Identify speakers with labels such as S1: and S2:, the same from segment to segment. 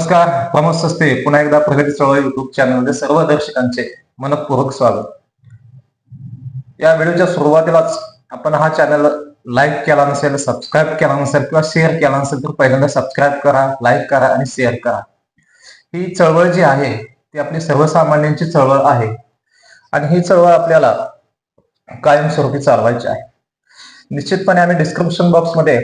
S1: नमस्कार प्रमोद सस्ते पुन्हा एकदा प्रगती चळवळ युट्यूब चॅनलमध्ये सर्व दर्शकांचे मनपूर्वक स्वागत. या व्हिडिओच्या सुरुवातीलाच आपण हा चॅनल लाईक केला नसेल सबस्क्राईब केला नसेल किंवा शेअर केला नसेल तर पहिल्यांदा सबस्क्राईब करा लाईक करा आणि शेअर करा. ही चळवळ जी आहे ती आपली सर्वसामान्यांची चळवळ आहे. आणि ही चळवळ आपल्याला कायमस्वरूपी चालवायची आहे. निश्चितपणे आम्ही डिस्क्रिप्शन बॉक्समध्ये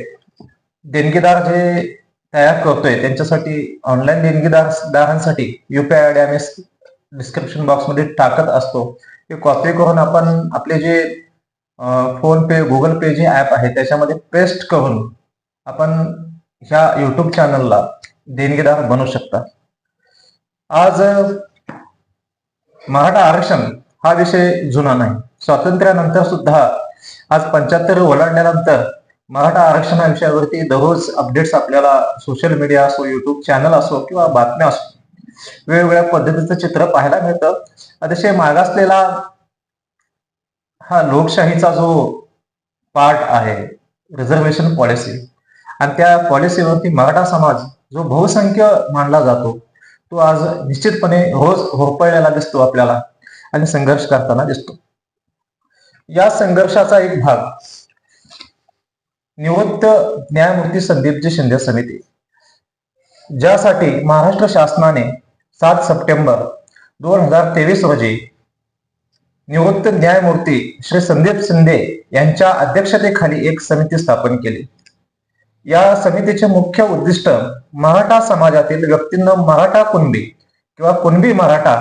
S1: देणगीदार जे तयार करतोय. त्यांच्यासाठी ऑनलाईन देणगीदारांसाठी युपीआय आय डी आम्ही डिस्क्रिप्शन बॉक्समध्ये टाकत असतो. ते कॉपी करून आपण आपले जे फोन पे गुगल पे जे ऍप आहे त्याच्यामध्ये पेस्ट करून आपण ह्या युट्यूब चॅनलला देणगीदार बनू शकता. आज मराठा आरक्षण हा विषय जुना नाही. स्वातंत्र्यानंतर सुद्धा आज पंच्याहत्तर ओलांडल्यानंतर मराठा आरक्षण विषयावरती दररोज अपडेट्स आपल्याला सोशल मीडिया असो युट्यूब चॅनल असो किंवा बातम्या असो. वेगवेगळ्या पद्धतीचं चित्र पाहायला मिळतं. अतिशय मागासलेला हा लोकशाहीचा जो पार्ट आहे रिझर्वेशन पॉलिसी आणि त्या पॉलिसीवरती मराठा समाज जो बहुसंख्य मानला जातो तो आज निश्चितपणे रोज होरपळलेला दिसतो आपल्याला आणि संघर्ष करताना दिसतो. या संघर्षाचा एक भाग निवृत्त न्यायमूर्ती संदीपजी शिंदे समिती. ज्यासाठी महाराष्ट्र शासनाने सात सप्टेंबर दोन हजार तेवीस रोजी निवृत्त न्यायमूर्ती श्री संदीप शिंदे यांच्या अध्यक्षतेखाली एक समिती स्थापन केली. या समितीचे मुख्य उद्दिष्ट मराठा समाजातील व्यक्तींना मराठा कुणबी किंवा कुणबी मराठा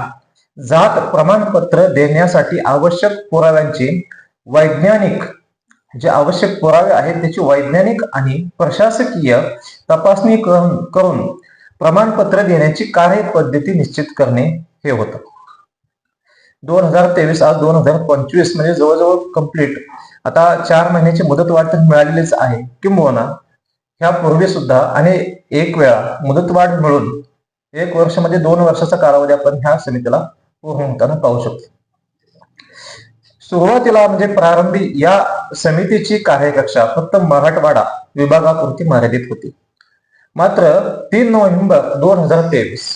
S1: जात प्रमाणपत्र देण्यासाठी आवश्यक पुराव्यांची वैज्ञानिक जे आवश्यक पुरावे आहेत त्याची वैज्ञानिक आणि प्रशासकीय तपासणी करून प्रमाणपत्र देण्याची कार्यपद्धती निश्चित करणे हे होतं. दोन हजार तेवीस आज दोन हजार पंचवीस म्हणजे जवळजवळ कंप्लीट आता चार महिन्याची मुदतवाढ तर मिळालेलीच आहे. किंबहुना ह्यापूर्वी सुद्धा आणि एक वेळा मुदतवाढ मिळून एक वर्ष म्हणजे दोन वर्षाचा कालावधी आपण ह्या समितीला पूर्ण होताना पाहू शकतो. सुरुवातीला म्हणजे प्रारंभी या समितीची कार्यकक्षा फक्त मराठवाडा विभागापुरती मर्यादित होती. मात्र तीन नोव्हेंबर दोन हजार तेवीस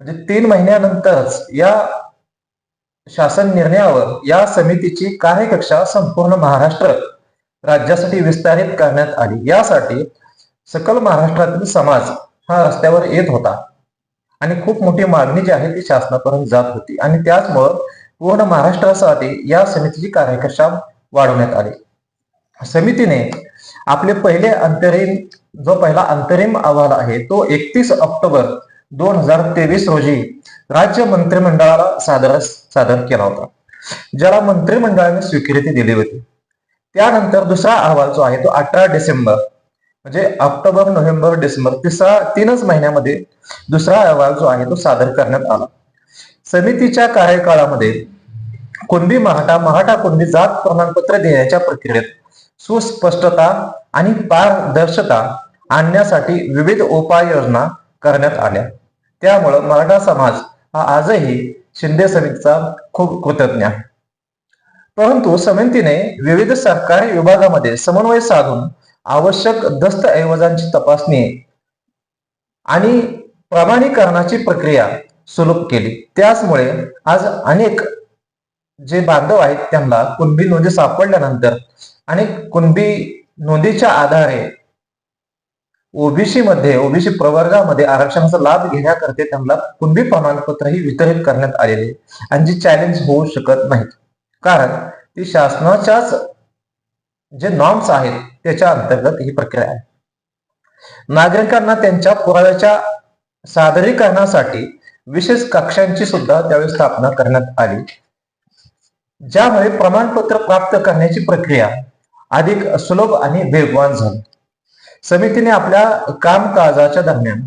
S1: म्हणजे तीन महिन्यानंतरच या शासन निर्णयावर या समितीची कार्यकक्षा संपूर्ण महाराष्ट्र राज्यासाठी विस्तारित करण्यात आली. यासाठी सकल महाराष्ट्रातील समाज हा रस्त्यावर येत होता आणि खूप मोठी मागणी जी आहे ती शासनापर्यंत जात होती. आणि त्याचमुळं पूर्ण महाराष्ट्रासाठी या समितीची कार्यक्षम वाढवण्यात आली. समितीने आपले पहिले अंतरिम जो पहिला अंतरिम अहवाल आहे तो एकतीस ऑक्टोबर दोन हजार तेवीस रोजी राज्य मंत्रिमंडळाला सादर सादर केला होता. ज्याला मंत्रिमंडळाने स्वीकृती दिली होती. त्यानंतर दुसरा अहवाल जो आहे तो अठरा डिसेंबर म्हणजे ऑक्टोबर नोव्हेंबर डिसेंबर तिसरा तीनच महिन्यामध्ये दुसरा अहवाल जो आहे तो सादर करण्यात आला. समितीच्या कार्यकाळामध्ये कुणबी महाटा महाटा कुणबी जात प्रमाणपत्र देण्याच्या प्रक्रियेत सुस्पष्टता आणि पारदर्शकता आणण्यासाठी विविध उपाययोजना करण्यात आल्या. त्यामुळं मराठा समाज हा आजही शिंदे समितीचा खूप कृतज्ञ आहे. परंतु समितीने विविध सरकारी विभागामध्ये समन्वय साधून आवश्यक दस्तऐवजांची तपासणी आणि प्रमाणीकरणाची प्रक्रिया सुलभ केली. त्याचमुळे आज अनेक जे बांधव आहेत त्यांना कुणबी नोंदी सापडल्यानंतर आणि कुणबी नोंदीच्या आधारे ओबीसी मध्ये ओबीसी प्रवर्गामध्ये आरक्षणाचा लाभ घेण्याकरते त्यांना कुणबी प्रमाणपत्रही वितरित करण्यात आलेले आणि जी चॅलेंज होऊ शकत नाहीत. कारण ती शासनाच्याच जे नॉर्म्स आहेत त्याच्या अंतर्गत ही प्रक्रिया आहे. नागरिकांना त्यांच्या पुराव्याच्या सादरीकरणासाठी विशेष कक्षांची सुद्धा त्यावेळी स्थापना करण्यात आली. ज्यामुळे प्रमाणपत्र प्राप्त करण्याची प्रक्रिया अधिक सुलभ आणि वेगवान झाली. समितीने आपल्या कामकाजाच्या दरम्यान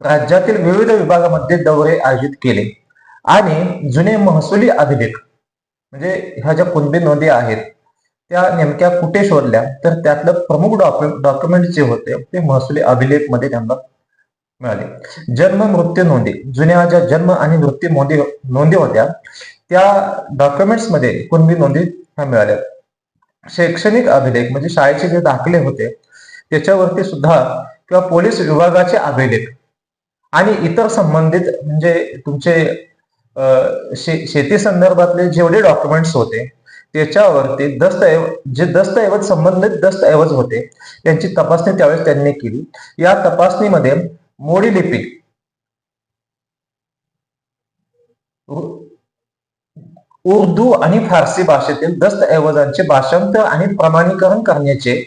S1: राज्यातील विविध विभागामध्ये दौरे आयोजित केले आणि जुने महसुली अभिलेख म्हणजे ह्या ज्या कुणबी नोंदी आहेत त्या नेमक्या कुठे शोधल्या तर त्यातलं प्रमुख डॉक्युमेंट जे होते ते महसुली अभिलेखमध्ये त्यांना मिळाले. जन्म मृत्यू नोंदी. जुन्या ज्या जन्म आणि मृत्यू नोंदी नोंदी होत्या त्या डॉक्युमेंट्समध्ये कुणबी नोंदी ह्या मिळाल्या. शैक्षणिक अभिलेख म्हणजे शाळेचे जे दाखले होते त्याच्यावरती सुद्धा किंवा पोलीस विभागाचे अभिलेख आणि इतर संबंधित म्हणजे तुमचे शे- शेती संदर्भातले जेवढे डॉक्युमेंट्स होते त्याच्यावरती दस्तऐव जे दस्तऐवज संबंधित दस्तऐवज होते त्यांची तपासणी त्यावेळेस त्यांनी केली. या तपासणीमध्ये मोडी लिपी. उर्दू आणि फारसी भाषेतील दस्तऐवजांचे भाषांतर आणि प्रमाणीकरण करण्याचे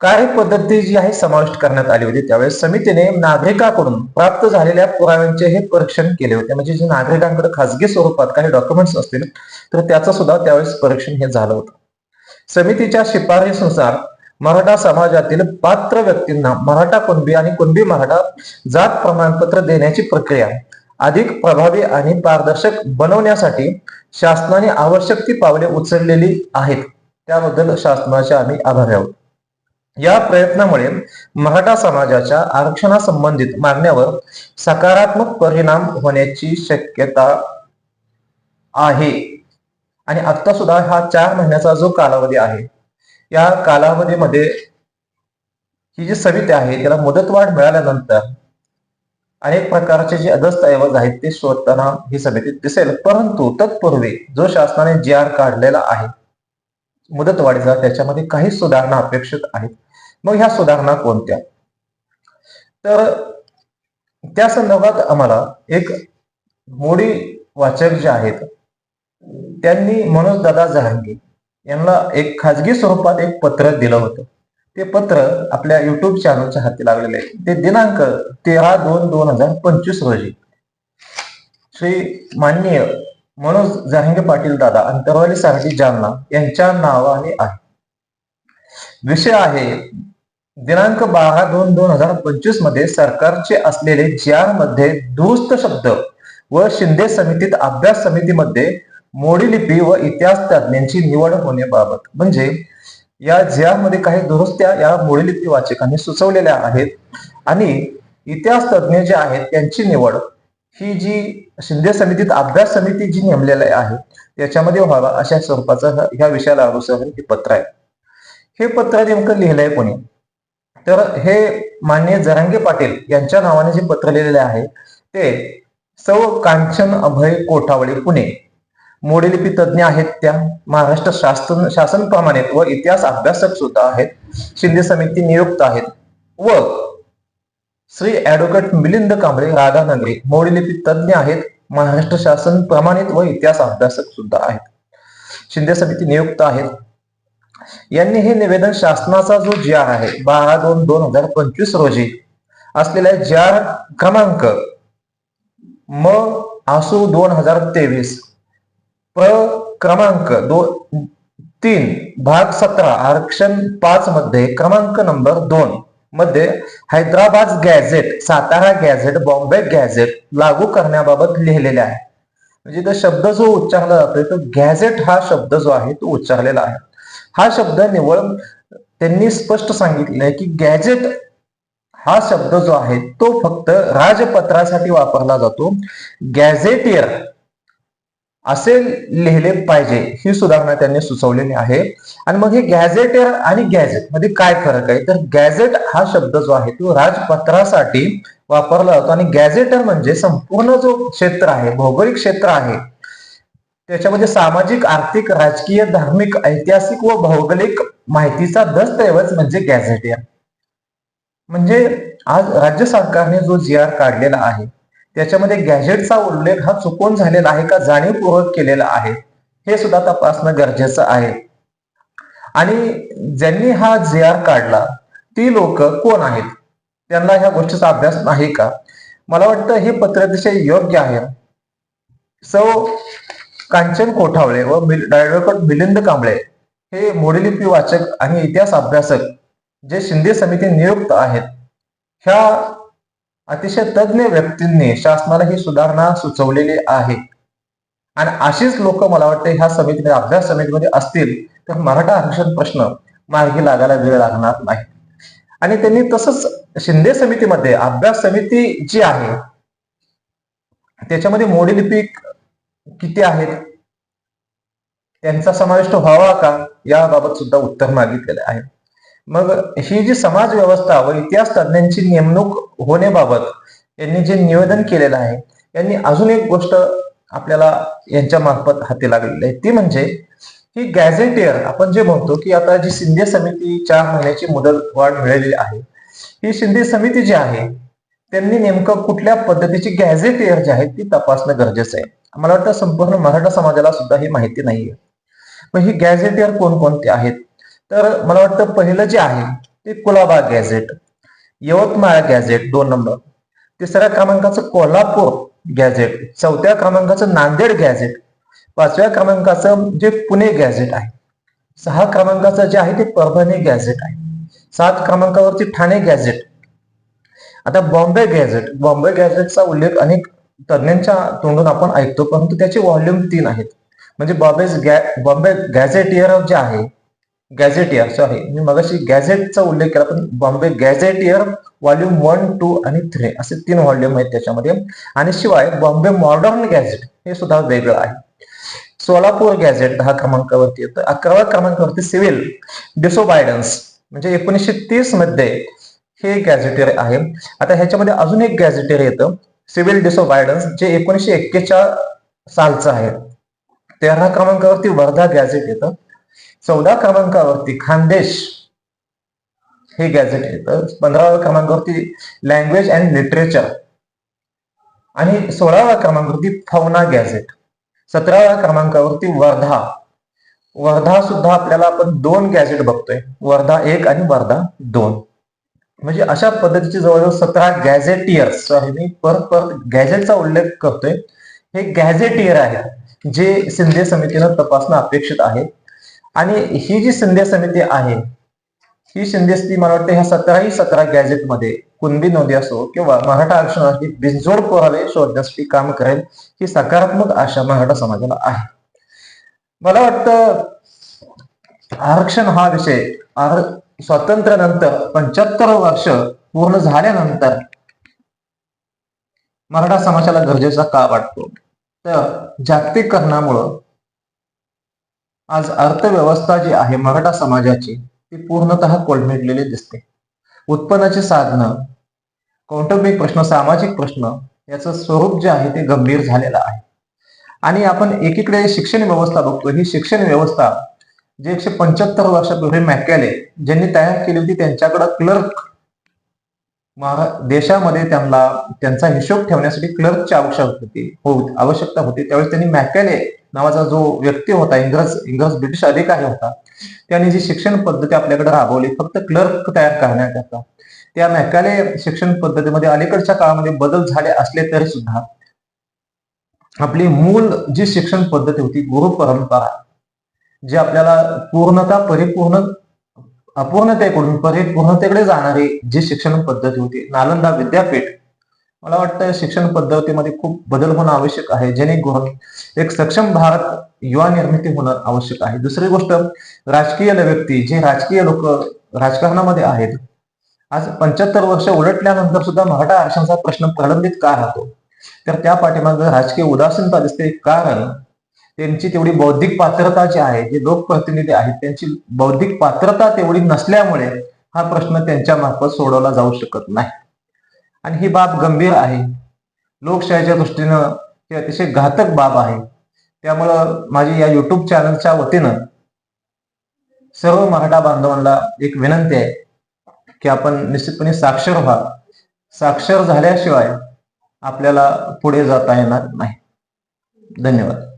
S1: कार्यपद्धती जी आहे समाविष्ट करण्यात आली होती. त्यावेळेस समितीने नागरिकाकडून प्राप्त झालेल्या पुराव्यांचे हे परीक्षण केले होते. म्हणजे जे नागरिकांकडे खासगी स्वरूपात काही डॉक्युमेंट्स असतील तर त्याचं सुद्धा त्यावेळेस परीक्षण हे झालं होतं. समितीच्या शिफारशीनुसार मराठा समाजातील पात्र व्यक्तींना मराठा कुणबी आणि कुणबी मराठा जात प्रमाणपत्र देण्याची प्रक्रिया अधिक प्रभावी आणि पारदर्शक बनवण्यासाठी शासनाने आवश्यक ती पावले उचललेली आहेत. त्याबद्दल शासनाचे आम्ही आभारी आहोत. या प्रयत्नामुळे मराठा समाजाच्या आरक्षणासंबंधित मागण्यावर सकारात्मक परिणाम होण्याची शक्यता आहे. आणि आता सुद्धा हा चार महिन्याचा जो कालावधी आहे या कालावधीमध्ये ही जी समिती आहे त्याला मुदतवाढ मिळाल्यानंतर अनेक प्रकारचे जे अदस्तऐवज आहेत ते शोधताना ही समिती दिसेल. परंतु तत्पूर्वी जो शासनाने जी आर काढलेला आहे मुदतवाढीचा त्याच्यामध्ये काही सुधारणा अपेक्षित आहेत. मग ह्या सुधारणा कोणत्या? तर त्या संदर्भात आम्हाला एक मोडी वाचक जे आहेत त्यांनी मनोज दादा जहांगीर यांना एक खाजगी स्वरूपात एक पत्र दिलं होतं. ते पत्र आपल्या युट्यूब चॅनलच्या हाती लागलेले आहे. ते दिनांक तेरा दोन दोन हजार पंचवीस रोजी. श्री माननीय मनोज जहांगे पाटील दादा अंतरवाली सारथी जालना यांच्या नावाने आहे. विषय आहे दिनांक बारा दोन दोन हजार पंचवीसमध्ये सरकारचे असलेले ज्यामध्ये दुरुस्त शब्द व शिंदे समितीत अभ्यास समितीमध्ये मोडी लिपी व इतिहास तज्ञांची निवड होण्याबाबत. म्हणजे या ज्यामध्ये काही दुरुस्त्या या मोडी लिपी वाचकांनी सुचवलेल्या आहेत आणि इतिहास तज्ञ जे आहेत त्यांची निवड ही जी शिंदे समितीत अभ्यास समिती जी नेमलेली आहे त्याच्यामध्ये व्हावा अशा स्वरूपाचा ह्या विषयाला अनुसरून हे पत्र आहे. हे पत्र नेमकं लिहिलंय कोणी? तर हे मान्य जरांगे पाटील यांच्या नावाने जे पत्र लिहिलेले आहे ते सौ कांचन अभय कोठावळे पुणे. मोडेलिपी तज्ज्ञ आहेत त्या. महाराष्ट्र शासन शासन प्रमाणित व इतिहास अभ्यासक सुद्धा आहेत. शिंदे समिती नियुक्त आहेत. व श्री ऍडव्होकेट मिलिंद कांबळे राधानगरी मोडीलिपी तज्ज्ञ आहेत. महाराष्ट्र शासन प्रमाणित व इतिहास अभ्यासक सुद्धा आहेत. शिंदे समिती नियुक्त आहेत. यांनी हे निवेदन शासनाचा जो जी आर आहे बारा दोन दोन हजार पंचवीस रोजी असलेल्या जी आर क्रमांक म आसू दोन हजार तेवीस प क्रमांक दोन तीन भाग सतरा आरक्षण पाच मध्ये क्रमांक नंबर दोन मध्ये Hyderabad gazette Satara gazette Bombay gazette लागू करण्याबाबत लिहिलेले आहे. म्हणजे तो शब्द जो उच्चारला जातोय तो गॅझेट हा शब्द जो आहे तो उच्चारलेला आहे. हा शब्द निवळ त्यांनी स्पष्ट सांगितले की गॅझेट हा शब्द जो आहे तो फक्त राजपत्रासाठी वापरला जातो. गॅझेटियर असे लिहिले पाहिजे. ही सुधारणा त्यांनी सुचवलेली आहे. आणि मग हे गॅझेटर आणि गॅझेटमध्ये काय फरक आहे? तर गॅझेट हा शब्द जो आहे तो राजपत्रासाठी वापरला जातो. आणि गॅझेटर म्हणजे संपूर्ण जो क्षेत्र आहे भौगोलिक क्षेत्र आहे त्याच्यामध्ये सामाजिक आर्थिक राजकीय धार्मिक ऐतिहासिक व भौगोलिक माहितीचा दस्तऐवज म्हणजे गॅझेटियर म्हणजे आज राज्य सरकारने जो जी आर काढलेला आहे त्याच्यामध्ये गॅजेटचा उल्लेख हा चुकून झालेला आहे का जाणीवपूर्वक केलेला आहे हे सुद्धा तपासणं गरजेचं आहे. आणि ज्यांनी हा जे आर काढला ती लोक कोण आहेत? त्यांना ह्या गोष्टीचा अभ्यास नाही का? मला वाटतं हे पत्र अतिशय योग्य आहे. सौ कांचन कोठावळे व मिल- ॲडव्होकेट मिलिंद कांबळे हे मोडीलिपी वाचक आणि इतिहास अभ्यासक जे शिंदे समिती नियुक्त आहेत ह्या अतिशय तज्ज्ञ व्यक्तींनी शासनाला ही सुधारणा सुचवलेली आहे. आणि अशीच लोक मला वाटते ह्या समितीमध्ये अभ्यास समितीमध्ये असतील तर मराठा आरक्षण प्रश्न मार्गी लागायला वेळ लागणार नाही. आणि त्यांनी तसंच शिंदे समितीमध्ये अभ्यास समिती जी आहे त्याच्यामध्ये मोडी लिपी किती आहेत? त्यांचा समाविष्ट व्हावा का? याबाबत सुद्धा उत्तर मागितलेलं आहे. मग ही जी समाज व्यवस्था व इतिहास तज्ञांची नेमणूक होण्याबाबत यांनी जे निवेदन केलेलं आहे यांनी अजून एक गोष्ट आपल्याला यांच्या मार्फत हाती लागलेली आहे. ती म्हणजे ही गॅझेटियर आपण जे म्हणतो की आता जी शिंदे समिती चार महिन्याची मुदत वाढ मिळालेली आहे ही शिंदे समिती जी आहे त्यांनी नेमकं कुठल्या पद्धतीची गॅझेटियर जी आहे ती तपासणं गरजेचं आहे. मला वाटतं संपूर्ण मराठा समाजाला सुद्धा ही माहिती नाहीये. मग ही गॅझेटियर कोणकोणते आहेत? तर मला वाटतं पहिलं जे आहे ते कुलाबा गॅझेट यवतमाळ गॅझेट दोन नंबर. तिसऱ्या क्रमांकाचं कोल्हापूर गॅझेट चौथ्या क्रमांकाचं नांदेड गॅझेट पाचव्या क्रमांकाचं जे पुणे गॅझेट आहे सहा क्रमांकाचं जे आहे ते परभणी गॅझेट आहे सात क्रमांकावरती ठाणे गॅझेट. आता बॉम्बे गॅझेट बॉम्बे गॅझेटचा उल्लेख अनेक तज्ञांच्या तोंडून आपण ऐकतो परंतु त्याचे व्हॉल्यूम तीन आहेत. म्हणजे बॉम्बे बॉम्बे गॅझेटियर जे आहे गॅझेटियर सॉरी मी मगाशी गॅझेटचा उल्लेख केला पण Bombay gazetteer volume one two आणि थ्री असे तीन व्हॉल्यूम आहेत त्याच्यामध्ये. आणि शिवाय बॉम्बे मॉडर्न गॅझेट हे सुद्धा वेगळं आहे. सोलापूर गॅझेट दहा क्रमांकावरती येतं. अकराव्या क्रमांकावरती सिव्हिल डिसोबायडन्स म्हणजे एकोणीसशे तीसमध्ये हे गॅझेटियर आहे. आता ह्याच्यामध्ये अजून एक गॅझेटियर येतं. सिव्हिल डिसोबायडन्स जे एकोणीसशे एक्केच्या सालचं आहे. तेरा क्रमांकावरती वर्धा गॅझेट येतं. चौदा क्रमांकावरती खानदेश. हे गॅझेट येतं पंधराव्या क्रमांकावरती लँग्वेज अँड लिटरेचर आणि सोळाव्या क्रमांकावरती फौना गॅझेट. सतराव्या क्रमांकावरती वर्धा. वर्धा सुद्धा आपल्याला आपण दोन गॅझेट बघतोय. वर्धा एक आणि वर्धा दोन. म्हणजे अशा पद्धतीचे जवळजवळ सतरा गॅझेटियर्स सॉरी मी परत परत गॅझेटचा उल्लेख करतोय. हे गॅझेटियर आहे जे शिंदे समितीनं तपासणं अपेक्षित आहे. आणि ही जी संध्या समिती आहे ही शिंदे समिती मला वाटतं ह्या सतराही सतरा गॅझेटमध्ये कुणबी नोंदी असो किंवा मराठा आरक्षणासाठी बिनजोड पुरावे शोधण्यासाठी काम करेल ही सकारात्मक आशा मराठा समाजाला आहे. मला वाटतं आरक्षण हा विषय आर स्वातंत्र्यानंतर पंच्याहत्तर वर्ष पूर्ण झाल्यानंतर मराठा समाजाला गरजेचा का वाटतो? तर जागतिकीकरणामुळं आज अर्थव्यवस्था जी आहे मराठा समाजाची ती पूर्णतः कोलमेटलेली दिसते. उत्पन्नाची साधनं कौटुंबिक प्रश्न सामाजिक प्रश्न याचं स्वरूप जे आहे ते गंभीर झालेलं आहे. आणि आपण एकीकडे शिक्षण व्यवस्था बघतो. ही शिक्षण व्यवस्था जे एकशे पंच्याहत्तर वर्षापूर्वी मॅकॅले ज्यांनी तयार केली होती त्यांच्याकडं क्लर्क देशामध्ये त्यांना त्यांचा हिशोब ठेवण्यासाठी क्लर्कची आवश्यक होती हो आवश्यकता होती. त्यावेळेस त्यांनी मॅकॅले नावाचा जो व्यक्ती होता इंग्रज इंग्रज ब्रिटिश अधिकारी होता त्यांनी जी शिक्षण पद्धती आपल्याकडे राबवली फक्त क्लर्क तयार करण्याकरता त्या मॅकाले शिक्षण पद्धतीमध्ये अलीकडच्या काळामध्ये बदल झाले असले तरी सुद्धा आपली मूळ जी शिक्षण पद्धती होती गुरु परंपरा जी आपल्याला पूर्णता परिपूर्ण अपूर्णतेकडून परिपूर्णतेकडे जाणारी जी शिक्षण पद्धती होती नालंदा विद्यापीठ मला वाटतं शिक्षण पद्धतीमध्ये खूप बदल होणं आवश्यक आहे. जेणेकरून एक सक्षम भारत युवा निर्मिती होणं आवश्यक आहे. दुसरी गोष्ट राजकीय व्यक्ती जे राजकीय लोक राजकारणामध्ये आहेत आज पंच्याहत्तर वर्ष उलटल्यानंतर सुद्धा मराठा आरक्षणाचा प्रश्न प्रलंबित का राहतो? तर त्या पाठीमागे राजकीय उदासीनता दिसते. कारण त्यांची तेवढी बौद्धिक पात्रता जी आहे जे लोकप्रतिनिधी आहेत त्यांची बौद्धिक पात्रता तेवढी नसल्यामुळे हा प्रश्न त्यांच्या मार्फत सोडवला जाऊ शकत नाही. आणि ही बाब गंभीर आहे. लोकशाहीच्या दृष्टीनं ही अतिशय घातक बाब आहे. त्यामुळं माझी या युट्यूब चॅनलच्या वतीनं सर्व मराठा बांधवांना एक विनंती आहे की आपण निश्चितपणे साक्षर व्हा साक्षर झाल्याशिवाय आपल्याला पुढे जाता येणार नाही. धन्यवाद.